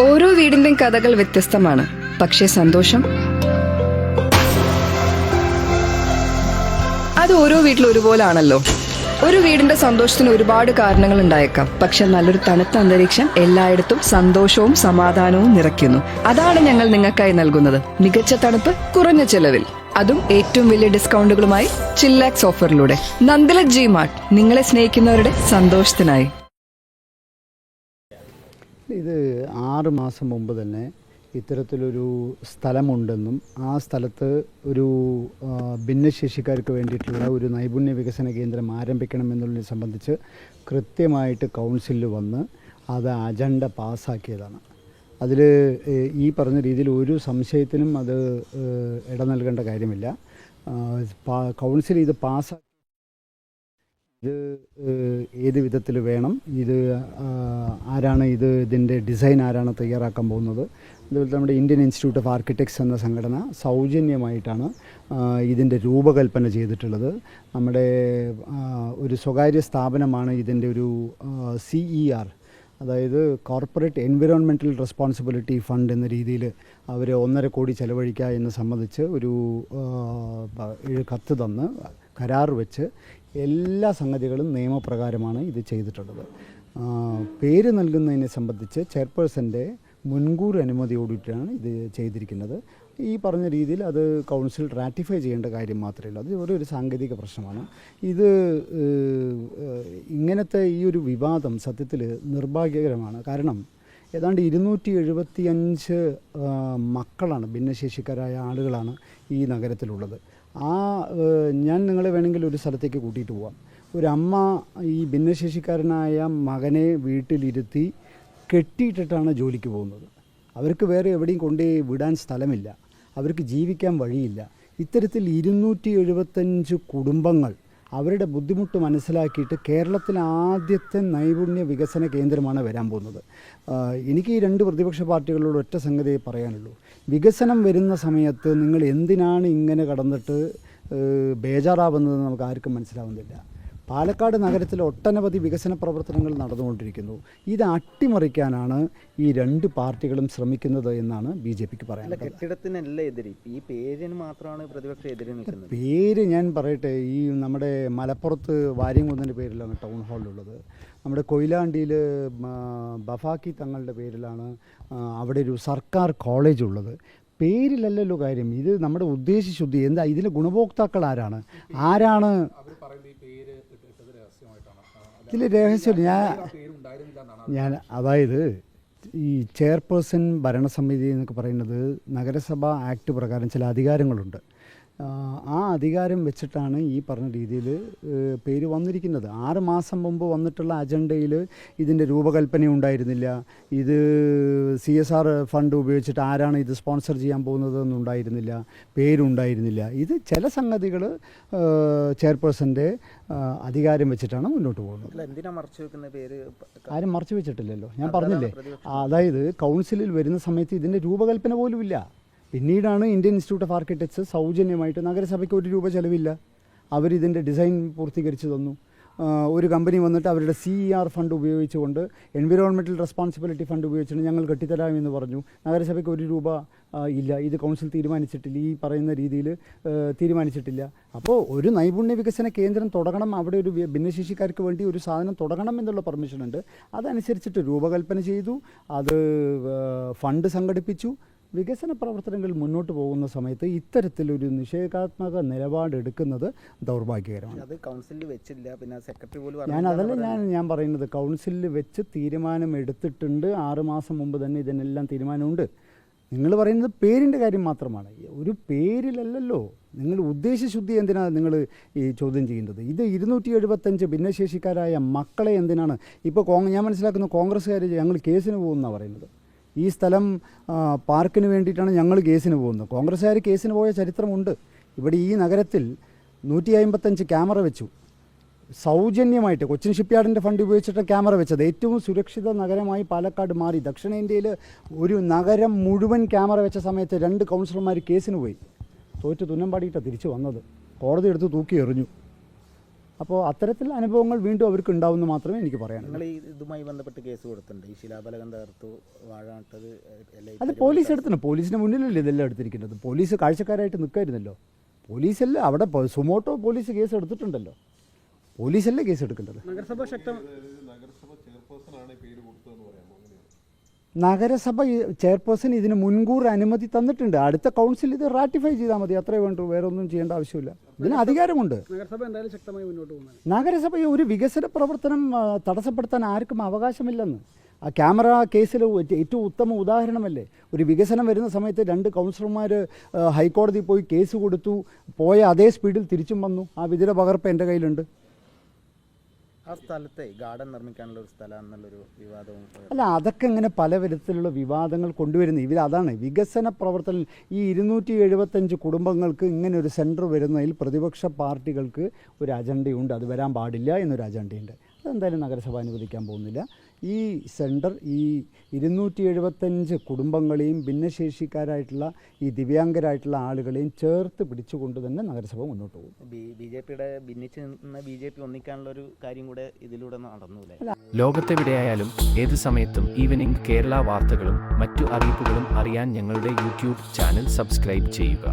ഓരോ വീടിന്റെയും കഥകൾ വ്യത്യസ്തമാണ്. പക്ഷേ സന്തോഷം? അത് ഓരോ വീട്ടിലും ഒരുപോലാണല്ലോ. ഒരു വീടിന്റെ സന്തോഷത്തിന് ഒരുപാട് കാരണങ്ങൾ ഉണ്ടായേക്കാം. പക്ഷെ നല്ലൊരു തണുത്ത അന്തരീക്ഷം എല്ലായിടത്തും സന്തോഷവും സമാധാനവും നിറയ്ക്കുന്നു. അതാണ് ഞങ്ങൾ നിങ്ങൾക്കായി നൽകുന്നത്. മികച്ച തണുപ്പ് കുറഞ്ഞ ചെലവിൽ. അതും ഏറ്റവും വലിയ ഡിസ്കൗണ്ടുകളുമായി ചില്ലാക്സ് ഓഫറിലൂടെ. Nandala G mart. നിങ്ങളെ സ്നേഹിക്കുന്നവരുടെ സന്തോഷത്തിനായി. ഇത് ആറ് മാസം മുമ്പ് തന്നെ ഇത്തരത്തിലൊരു സ്ഥലമുണ്ടെന്നും ആ സ്ഥലത്ത് ഒരു ഭിന്നശേഷിക്കാർക്ക് വേണ്ടിയിട്ടുള്ള ഒരു നൈപുണ്യ വികസന കേന്ദ്രം ആരംഭിക്കണമെന്നുള്ളതിനെ സംബന്ധിച്ച് കൃത്യമായിട്ട് കൗൺസിലിൽ വന്ന് അത് അജണ്ട പാസ്സാക്കിയതാണ് അതിൽ ഈ പറഞ്ഞ രീതിയിൽ ഒരു സംശയത്തിനും അത് ഇട നൽകേണ്ട കാര്യമില്ല. കൗൺസിൽ ഇത് പാസ്സാക്കി ഇത് ഏത് വിധത്തിൽ വേണം? ഇത് ആരാണ് ഇത് ഇതിന്റെ ഡിസൈൻ ആരാണ് തയ്യാറാക്കാൻ പോകുന്നത്? അതുപോലെ നമ്മുടെ ഇന്ത്യൻ ഇൻസ്റ്റിറ്റ്യൂട്ട് ഓഫ് ആർക്കിടെക്ട്സ് എന്ന സംഘടന സൗജന്യമായിട്ടാണ് ഇതിന്റെ രൂപകൽപ്പന ചെയ്തിട്ടുള്ളത്. നമ്മുടെ ഒരു സ്വകാര്യ സ്ഥാപനമാണ് ഇതിന്റെ ഒരു സി ഇ ആർ അതായത് കോർപ്പറേറ്റ് എൻവിറോൺമെന്റൽ റെസ്പോൺസിബിലിറ്റി ഫണ്ട് എന്ന രീതിയിൽ അവർ ഒന്നര കോടി ചെലവഴിക്കുക എന്ന് സംബന്ധിച്ച് ഒരു കത്ത് തന്ന് കരാർ വെച്ച് എല്ലാ സംഗതികളും നിയമപ്രകാരമാണ് ഇത് ചെയ്തിട്ടുള്ളത്. പേര് നൽകുന്നതിനെ സംബന്ധിച്ച് ചെയർപേഴ്സന്റെ മുൻകൂർ അനുമതിയോടിട്ടാണ് ഇത് ചെയ്തിരിക്കുന്നത്. ഈ പറഞ്ഞ രീതിയിൽ അത് കൗൺസിൽ റാറ്റിഫൈ ചെയ്യേണ്ട കാര്യം മാത്രമേ ഉള്ളൂ. അത് ഒരു സാങ്കേതിക പ്രശ്നമാണ്. ഇത് ഇങ്ങനത്തെ ഈ ഒരു വിവാദം സത്യത്തിൽ നിർഭാഗ്യകരമാണ്. കാരണം ഏതാണ്ട് ഇരുന്നൂറ്റി എഴുപത്തി അഞ്ച് മക്കളാണ് ഭിന്നശേഷിക്കാരായ ആളുകളാണ് ഈ നഗരത്തിലുള്ളത്. ആ ഞാൻ നിങ്ങളെ വേണമെങ്കിൽ ഒരു സ്ഥലത്തേക്ക് കൂട്ടിയിട്ട് പോവാം. ഒരമ്മ ഈ ഭിന്നശേഷിക്കാരനായ മകനെ വീട്ടിലിരുത്തി കെട്ടിയിട്ടിട്ടാണ് ജോലിക്ക് പോകുന്നത്. അവർക്ക് വേറെ എവിടെയും കൊണ്ടുപോയി വിടാൻ സ്ഥലമില്ല. അവർക്ക് ജീവിക്കാൻ വഴിയില്ല. ഇത്തരത്തിൽ ഇരുന്നൂറ്റി എഴുപത്തഞ്ച് കുടുംബങ്ങൾ അവരുടെ ബുദ്ധിമുട്ട് മനസ്സിലാക്കിയിട്ട് കേരളത്തിലെ ആദ്യത്തെ നൈപുണ്യ വികസന കേന്ദ്രമാണ് വരാൻ പോകുന്നത്. എനിക്ക് ഈ രണ്ട് പ്രതിപക്ഷ പാർട്ടികളോട് ഒറ്റ സംഗതിയെ പറയാനുള്ളൂ. വികസനം വരുന്ന സമയത്ത് നിങ്ങൾ എന്തിനാണ് ഇങ്ങനെ കടന്നിട്ട് ബേജാറാവുന്നതെന്ന് ബേജാറാവുന്നത് നമുക്ക് ആർക്കും മനസ്സിലാവുന്നില്ല. പാലക്കാട് നഗരത്തിൽ ഒട്ടനവധി വികസന പ്രവർത്തനങ്ങൾ നടന്നുകൊണ്ടിരിക്കുന്നു. ഇത് അട്ടിമറിക്കാനാണ് ഈ രണ്ട് പാർട്ടികളും ശ്രമിക്കുന്നത് എന്നാണ് ബി ജെ പിക്ക് പറയുന്നത് പറയാനുള്ളത് കെട്ടിടത്തിനല്ല എതിര്. ഈ പേരിന് മാത്രമാണ് പ്രതിപക്ഷം എതിര് നിൽക്കുന്നത്. പേര് ഞാൻ പറയട്ടെ ഈ നമ്മുടെ മലപ്പുറത്ത് വാര്യംകുന്നിന്റെ പേരിലാണ് ടൗൺ ഹാളിലുള്ളത്. നമ്മുടെ കൊയിലാണ്ടിയിൽ ബഫാക്കി തങ്ങളുടെ പേരിലാണ് അവിടെ ഒരു സർക്കാർ കോളേജ് ഉള്ളത്. പേരിലല്ലല്ലോ കാര്യം. ഇത് നമ്മുടെ ഉദ്ദേശശുദ്ധി. എന്താ ഇതിലെ ഗുണഭോക്താക്കൾ ആരാണ്? ആരാണ്? ഇതിൽ രഹസ്യം ഞാൻ ഞാൻ അതായത് ഈ ചെയർപേഴ്സൺ ഭരണസമിതി എന്നൊക്കെ പറയുന്നത് നഗരസഭ ആക്ട് പ്രകാരം ചില അധികാരങ്ങളുണ്ട്. ആ, അധികാരം വെച്ചിട്ടാണ് ഈ പറഞ്ഞ രീതിയിൽ പേര് വന്നിരിക്കുന്നത്. ആറ് മാസം മുമ്പ് വന്നിട്ടുള്ള അജണ്ടയിൽ ഇതിന്റെ രൂപകൽപ്പന ഉണ്ടായിരുന്നില്ല. ഇത് സി എസ് ആർ ഫണ്ട് ഉപയോഗിച്ചിട്ട് ആരാണ് ഇത് സ്പോൺസർ ചെയ്യാൻ പോകുന്നത് എന്നുണ്ടായിരുന്നില്ല പേരുണ്ടായിരുന്നില്ല. ഇത് ചില സംഗതികൾ ചെയർപേഴ്സന്റെ അധികാരം വെച്ചിട്ടാണ് മുന്നോട്ട് പോകുന്നത്. ആരും മറച്ചു വെച്ചിട്ടില്ലല്ലോ. ഞാൻ പറഞ്ഞില്ലേ? അതായത് കൗൺസിലിൽ വരുന്ന സമയത്ത് ഇതിന്റെ രൂപകൽപ്പന പോലും ഇല്ല പിന്നീടാണ് ഇന്ത്യൻ ഇൻസ്റ്റിറ്റ്യൂട്ട് ഓഫ് ആർക്കിടെക്ട്സ് സൗജന്യമായിട്ട് നഗരസഭയ്ക്ക് ഒരു രൂപ ചെലവില്ല. അവരിതിന്റെ ഡിസൈൻ പൂർത്തീകരിച്ച് തന്നു. ഒരു കമ്പനി വന്നിട്ട് അവരുടെ സി ഇ ആർ ഫണ്ട് ഉപയോഗിച്ചുകൊണ്ട് എൻവിറോൺമെന്റൽ റെസ്പോൺസിബിലിറ്റി ഫണ്ട് ഉപയോഗിച്ചിട്ട് ഞങ്ങൾ കെട്ടിത്തരാമെന്ന് പറഞ്ഞു. നഗരസഭയ്ക്ക് ഒരു രൂപ ഇല്ല. ഇത് കൗൺസിൽ തീരുമാനിച്ചിട്ടില്ല. ഈ പറയുന്ന രീതിയിൽ തീരുമാനിച്ചിട്ടില്ല. അപ്പോൾ ഒരു നൈപുണ്യ വികസന കേന്ദ്രം തുടങ്ങണം. അവിടെ ഒരു ഭിന്നശേഷിക്കാർക്ക് വേണ്ടി ഒരു സാധനം തുടങ്ങണം എന്നുള്ള പെർമിഷൻ ഉണ്ട്. അതനുസരിച്ചിട്ട് രൂപകൽപ്പന ചെയ്തു. അത് ഫണ്ട് സംഘടിപ്പിച്ചു. വികസന പ്രവർത്തനങ്ങൾ മുന്നോട്ട് പോകുന്ന സമയത്ത് ഇത്തരത്തിലൊരു നിഷേധാത്മക നിലപാടെടുക്കുന്നത് ദൗർഭാഗ്യകരമാണ്. അത് കൗൺസിലിൽ വെച്ചില്ല. പിന്നെ സെക്രട്ടറി പോലും ഞാൻ അതല്ല ഞാൻ ഞാൻ പറയുന്നത്. കൗൺസിലിൽ വെച്ച് തീരുമാനം എടുത്തിട്ടുണ്ട്. ആറുമാസം മുമ്പ് തന്നെ ഇതിനെല്ലാം തീരുമാനമുണ്ട്. നിങ്ങൾ പറയുന്നത് പേരിന്റെ കാര്യം മാത്രമാണ്. ഒരു പേരിലല്ലല്ലോ. നിങ്ങൾ ഉദ്ദേശശുദ്ധി എന്തിനാണ് നിങ്ങൾ ഈ ചോദ്യം ചെയ്യുന്നത് ഇത് ഇരുന്നൂറ്റി എഴുപത്തഞ്ച് ഭിന്നശേഷിക്കാരായ മക്കളെ എന്തിനാണ്? ഇപ്പോൾ ഞാൻ മനസ്സിലാക്കുന്ന കോൺഗ്രസ്സുകാർ ഞങ്ങൾ കേസിന് പോകുമെന്നാണ് പറയുന്നത്. ഈ സ്ഥലം പാർക്കിന് വേണ്ടിയിട്ടാണ് ഞങ്ങൾ കേസിന് പോകുന്നത്. കോൺഗ്രസ്സുകാർ കേസിന് പോയ ചരിത്രമുണ്ട്. ഇവിടെ ഈ നഗരത്തിൽ നൂറ്റി അമ്പത്തഞ്ച് ക്യാമറ വെച്ചു. സൗജന്യമായിട്ട് കൊച്ചിൻ ഷിപ്പ്യാർഡിന്റെ ഫണ്ട് ഉപയോഗിച്ചിട്ട് ക്യാമറ വെച്ചത്. ഏറ്റവും സുരക്ഷിത നഗരമായി പാലക്കാട് മാറി. ദക്ഷിണേന്ത്യയിൽ ഒരു നഗരം മുഴുവൻ ക്യാമറ വെച്ച സമയത്ത് രണ്ട് കൗൺസിലർമാർ കേസിന് പോയി. തോറ്റ് തുന്നമ്പാടിയിട്ടാണ് തിരിച്ചു വന്നത്. കോടതി എടുത്ത് തൂക്കി എറിഞ്ഞു. അപ്പോൾ അത്തരത്തിലുള്ള അനുഭവങ്ങൾ വീണ്ടും അവർക്ക് ഉണ്ടാവുമെന്ന് മാത്രമേ എനിക്ക് പറയാനുള്ളൂ. നിങ്ങൾ ഈ ഇതുമായി ബന്ധപ്പെട്ട് കേസ് കൊടുത്തിട്ടുണ്ട്. ഈ ശിലാഫലകം തകർത്തു വാഴ നട്ടത് എല്ലാം അത് പോലീസ് എടുത്തിട്ടുണ്ട്. പോലീസിന് മുന്നിലല്ലേ ഇതെല്ലാം എടുത്തിരിക്കുന്നത് പോലീസ് കാഴ്ചക്കാരായിട്ട് നിൽക്കായിരുന്നല്ലോ. പോലീസല്ലേ അവിടെ പോ- സുമോട്ടോ പോലീസ് കേസ് എടുത്തിട്ടുണ്ടല്ലോ. പോലീസല്ലേ കേസ് എടുക്കേണ്ടത്? നഗരസഭ ശക്തം നഗരസഭ ഈ ചെയർപേഴ്സൺ ഇതിന് മുൻകൂർ അനുമതി തന്നിട്ടുണ്ട്. അടുത്ത കൗൺസിൽ ഇത് റാറ്റിഫൈ ചെയ്താൽ മതി. അത്രേ വേണ്ടൂ. വേറെ ഒന്നും ചെയ്യേണ്ട ആവശ്യമില്ല. ഇതിന് അധികാരമുണ്ട്. നഗരസഭ നഗരസഭ ഒരു വികസന പ്രവർത്തനം തടസ്സപ്പെടുത്താൻ ആർക്കും അവകാശമില്ലെന്ന്. ആ ക്യാമറ കേസിൽ ഏറ്റവും ഉത്തമ ഉദാഹരണമല്ലേ? ഒരു വികസനം വരുന്ന സമയത്ത് രണ്ട് കൗൺസിലർമാർ ഹൈക്കോടതി പോയി കേസ് കൊടുത്തു. പോയ അതേ സ്പീഡിൽ തിരിച്ചും വന്നു. ആ വിധിയുടെ പകർപ്പ് എന്റെ കയ്യിലുണ്ട്. സ്ഥലത്തെ ഗാർഡൻ നിർമ്മിക്കാനുള്ള ഒരു സ്ഥലം എന്നുള്ളൊരു വിവാദവും അല്ല അതൊക്കെ ഇങ്ങനെ പല വിധത്തിലുള്ള വിവാദങ്ങൾ കൊണ്ടുവരുന്നു. ഇവർ അതാണ് വികസന പ്രവർത്തനം. ഈ ഇരുന്നൂറ്റി എഴുപത്തഞ്ച് കുടുംബങ്ങൾക്ക് ഇങ്ങനെ ഒരു സെന്റർ വരുന്നതിൽ പ്രതിപക്ഷ പാർട്ടികൾക്ക് ഒരു അജണ്ടയുണ്ട്. അത് വരാൻ പാടില്ല എന്നൊരു അജണ്ടയുണ്ട്. അതെന്തായാലും നഗരസഭ അനുവദിക്കാൻ പോകുന്നില്ല. ഈ സെന്റർ ഈ ഇരുന്നൂറ്റി എഴുപത്തഞ്ച് കുടുംബങ്ങളെയും ഭിന്നശേഷിക്കാരായിട്ടുള്ള ഈ ദിവ്യാംഗരായിട്ടുള്ള ആളുകളെയും ചേർത്ത് പിടിച്ചുകൊണ്ട് തന്നെ നഗരസഭ മുന്നോട്ട് പോകും. ബി ബി ജെ പിയുടെ ഭിന്നിച്ച് നിന്ന ബി ജെ പി ഒന്നിക്കാനുള്ള ഒരു കാര്യം കൂടെ ഇതിലൂടെ നടന്നു ലോകത്തെവിടെയായാലും ഏത് സമയത്തും ഈവനിംഗ് കേരള വാർത്തകളും മറ്റു അറിയിപ്പുകളും അറിയാൻ ഞങ്ങളുടെ യൂട്യൂബ് ചാനൽ സബ്സ്ക്രൈബ് ചെയ്യുക.